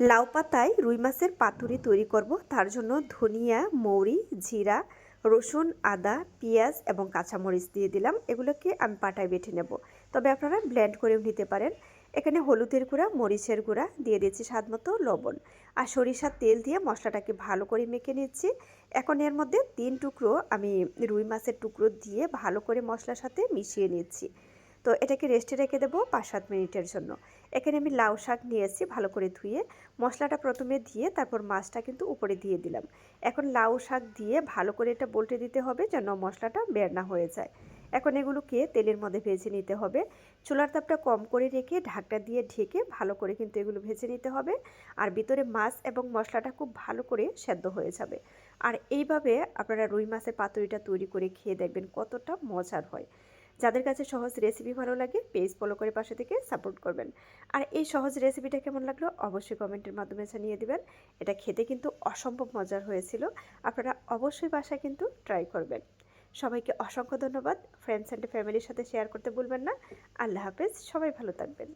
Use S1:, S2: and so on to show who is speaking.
S1: লাউ পাতায় রুই মাছের পাতুরি তৈরি করব। তার জন্য ধনিয়া, মৌরি, জিরা, রসুন, আদা, পেঁয়াজ এবং কাঁচামরিচ দিয়ে দিলাম। এগুলোকে আমি পাটায় বেটে নেব। তবে আপনারা ব্লেন্ড করেও নিতে পারেন। এখানে হলুদের গুঁড়া, মরিচের গুঁড়া, দিয়ে দিয়েছি স্বাদ মতো লবণ আর সরিষার তেল দিয়ে মশলাটাকে ভালো করে মেখে নিচ্ছি। এখন এর মধ্যে তিন টুকরো আমি রুই মাছের টুকরো দিয়ে ভালো করে মশলার সাথে মিশিয়ে নিচ্ছি। তো এটাকে রেস্টে রেখে দেবো পাঁচ সাত মিনিটের জন্য। এখানে আমি লাউ শাক নিয়েছি ভালো করে ধুয়ে। মশলাটা প্রথমে দিয়ে তারপর মাছটা কিন্তু উপরে দিয়ে দিলাম। এখন লাউ শাক দিয়ে ভালো করে এটা বলটে দিতে হবে যেন মশলাটা বের না হয়ে যায়। এখন এগুলোকে তেলের মধ্যে ভেজে নিতে হবে। চুলার তাপটা কম করে রেখে ঢাকটা দিয়ে ঢেকে ভালো করে কিন্তু এগুলো ভেজে নিতে হবে। আর ভিতরে মাছ এবং মশলাটা খুব ভালো করে সেদ্ধ হয়ে যাবে। আর এইভাবে আপনারা রুই মাছের পাতুরিটা তৈরি করে খেয়ে দেখবেন কতটা মজার হয়। যাদের কাছে সহজ রেসিপি ভালো লাগে পেজ ফলো করে পাশে থেকে সাপোর্ট করবেন। আর এই সহজ রেসিপিটা কেমন লাগল অবশ্যই কমেন্টের মাধ্যমে জানিয়ে দেবেন। এটা খেতে কিন্তু অসম্ভব মজার হয়েছিল। আপনারা অবশ্যই বাসায় কিন্তু ট্রাই করবেন। সবাইকে অসংখ্য ধন্যবাদ। ফ্রেন্ডস অ্যান্ড ফ্যামিলির সাথে শেয়ার করতে ভুলবেন না। আল্লাহ হাফেজ। সবাই ভালো থাকবেন।